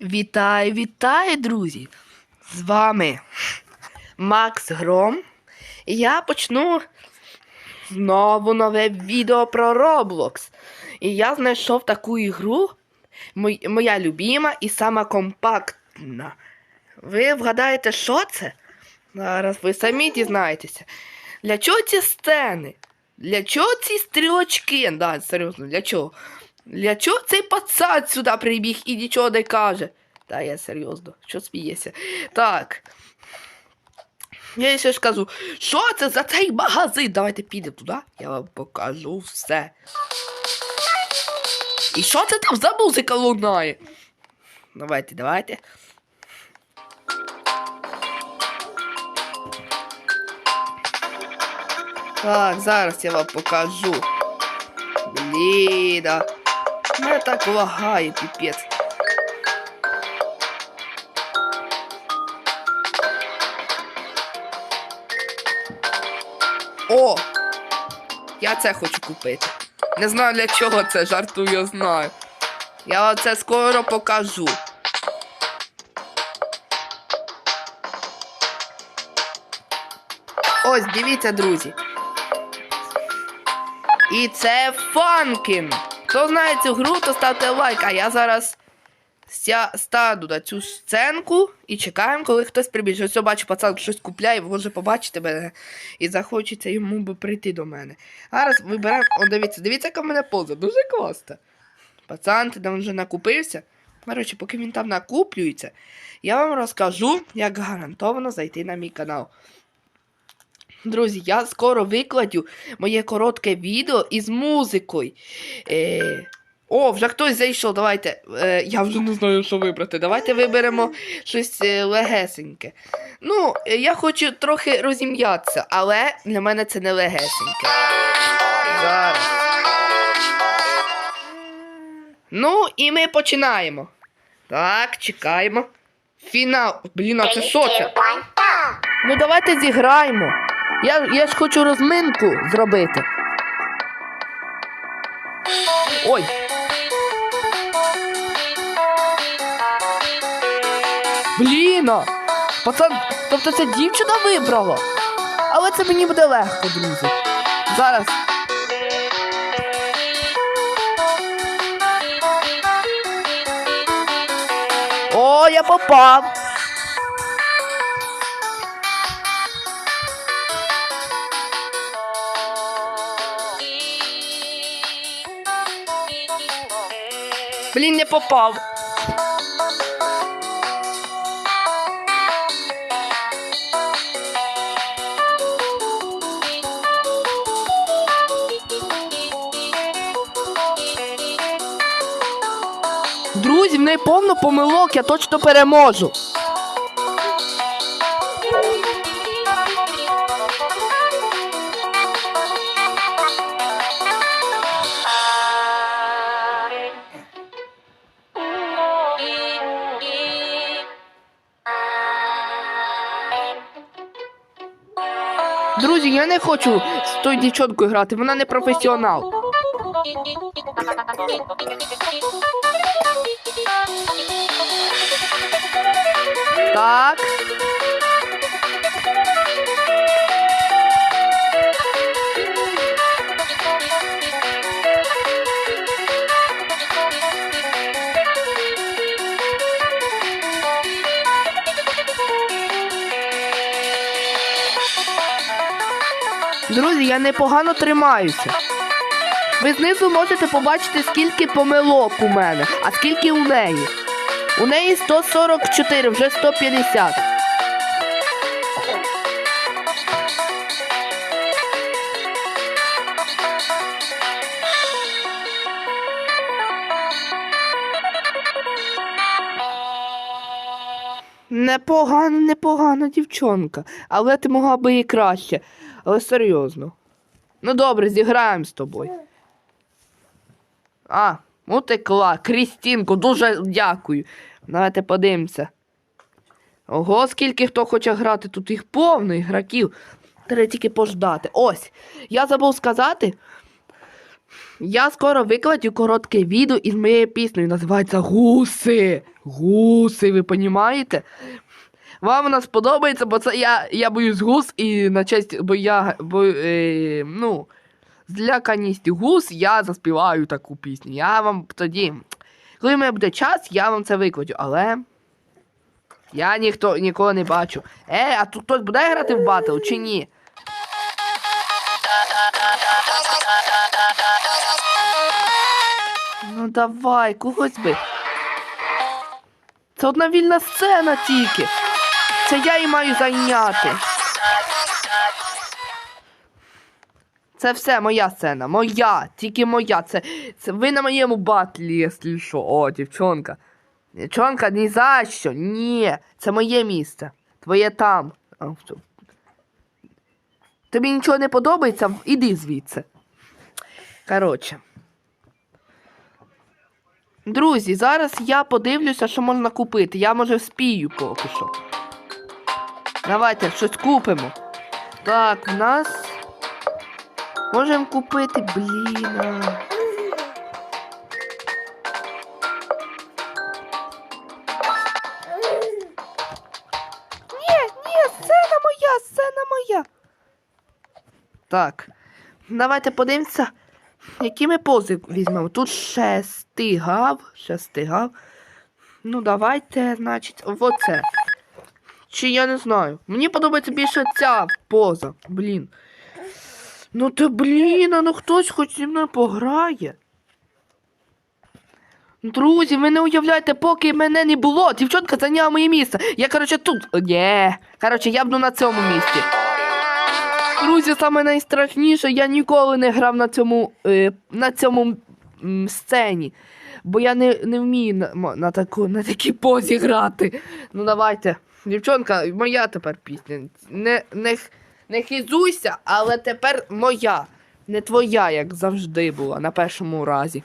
Вітаю, вітаю, друзі! З вами Макс Гром. І я почну знову нове відео про Roblox. І я знайшов таку ігру, моя любима і сама компактна. Ви вгадаєте, що це? Зараз ви самі дізнаєтеся. Для чого ці сцени? Для чого ці стрілочки? Да, серйозно, для чого? Для чого цей пацан сюди прибіг і нічого не каже? Та я серйозно, що смієшся? Так. Я ще ж кажу, що це за цей магазин? Давайте підемо туди, я вам покажу все. І що це там за музика лунає? Давайте, давайте. Так, зараз я вам покажу. Блін, а. Мене так лагає, піпець. О! Я це хочу купити. Не знаю для чого це, жартую, знаю. Я оце скоро покажу. Ось, дивіться, друзі. І це Фанкін. Хто знає цю гру, то ставте лайк, а я зараз стану на цю сценку і чекаємо, коли хтось прибіжить. Ось я бачу, пацан щось купляє, може побачити мене і захочеться йому би прийти до мене. Зараз виберемо. О, дивіться, дивіться, яка в мене поза. Дуже класно. Пацан, ти там вже накупився. Коротше, поки він там накуплюється, я вам розкажу, як гарантовано зайти на мій канал. Друзі, я скоро викладю моє коротке відео із музикою. Е... О, вже хтось зайшов. Давайте. Е, я вже не знаю, що вибрати. Давайте виберемо щось е, легесеньке. Ну, е, я хочу трохи розім'ятися, але для мене це не легесеньке. Зараз. Ну, і ми починаємо. Так, чекаємо. Фінал. Блін, а це що? Ну давайте зіграємо. Я, я ж хочу розминку зробити. Ой. Блін! а! Пацан, тобто це дівчина вибрала. Але це мені буде легко, друзі. Зараз. О, я попав. Блін, не попав. Друзі, в неї повно помилок, я точно переможу. Друзі, я не хочу з тою дівчонкою грати, вона не професіонал. Так. Я непогано тримаюся. Ви знизу можете побачити, скільки помилок у мене, а скільки у неї. У неї 144, вже 150. Непогано, непогана дівчонка. Але ти могла би і краще. Але серйозно. Ну добре, зіграємо з тобою. А, утекла. Крістінку, дуже дякую. Давайте подивимося. Ого, скільки хто хоче грати, тут їх повно ігроків. Треба тільки пождати. Ось. Я забув сказати. Я скоро викладу коротке відео із моєю піснею. Називається Гуси. Гуси, ви понімаєте? Вам вона сподобається, бо це я, я боюсь гус і на честь, бо я бо, е, ну, зляканість гус, я заспіваю таку пісню. Я вам тоді. Коли в мене буде час, я вам це викладу, але. Я ніхто нікого не бачу. Е, а тут хтось буде грати в батл чи ні? Ну давай, когось би. Це одна вільна сцена тільки. Це я і маю зайняти. Це все моя сцена. Моя, тільки моя. Це, це ви на моєму батлі, якщо що. О, дівчонка. Дівчонка, ні за що. Ні. Це моє місце. Твоє там. Тобі нічого не подобається? Іди звідси. Коротше. Друзі, зараз я подивлюся, що можна купити. Я може вспію поки що. Давайте щось купимо. Так, в нас. Можемо купити, блін. Ні, ні, сцена моя, сцена моя. Так. Давайте подивимося, які ми пози візьмемо. Тут шестигав, шестигав. Ну, давайте, значить, оце. Чи я не знаю. Мені подобається більше ця поза. Блін. Ну то блін, а ну хтось хоч зі мною пограє. Друзі, ви не уявляєте, поки мене не було, дівчонка зайняла моє місце. Я, коротше, тут. Ні. Коротше, я буду на цьому місці. Друзі, саме найстрашніше, я ніколи не грав на цьому, е, на цьому м, сцені. Бо я не, не вмію на, на, таку, на такій позі грати. Ну давайте. Дівчонка, моя тепер пісня. Не, не, не хизуйся, але тепер моя. Не твоя, як завжди була на першому разі.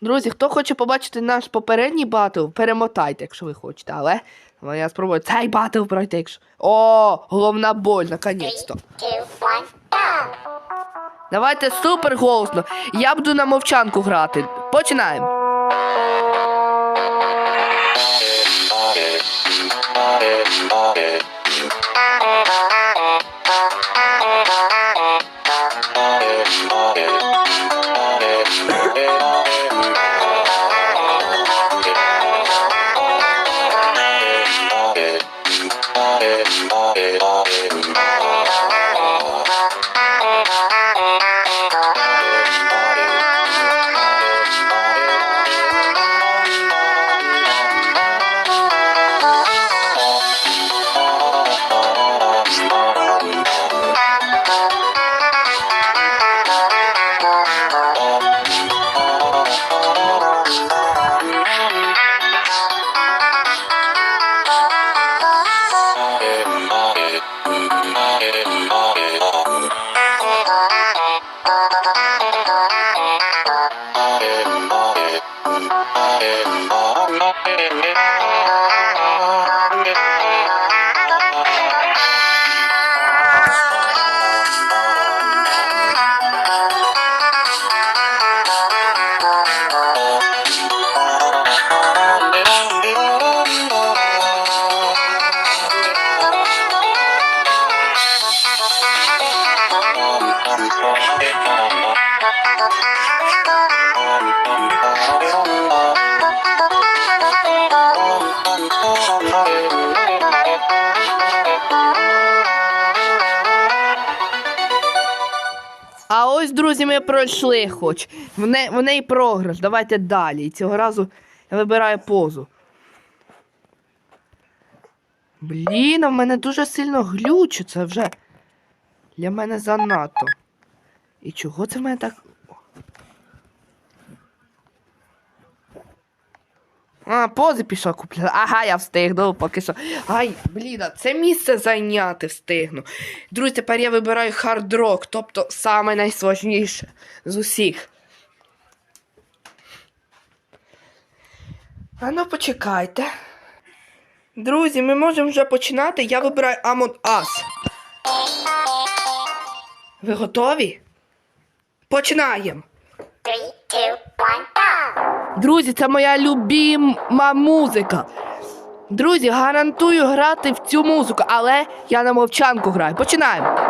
Друзі, хто хоче побачити наш попередній батл, перемотайте, якщо ви хочете, але я спробую цей батл пройти. Якщо... О, головна боль, наконець-то. Давайте супер голосно. Я буду на мовчанку грати. Починаємо. А ось, друзі, ми пройшли хоч. В, не, в неї програш. Давайте далі. І цього разу я вибираю позу. Блін, а в мене дуже сильно глючу. Це вже для мене занадто. І чого це в мене так. А, пози пішов купляти. Ага, я встигну поки що. Ай, блін, це місце зайняти встигну. Друзі, тепер я вибираю хард-рок, тобто саме найсложніше з усіх. А ну почекайте. Друзі, ми можемо вже починати. Я вибираю Among Us. Ви готові? Починаємо. Друзі, це моя любима музика. Друзі, гарантую грати в цю музику, але я на мовчанку граю. Починаємо.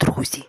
Друзі.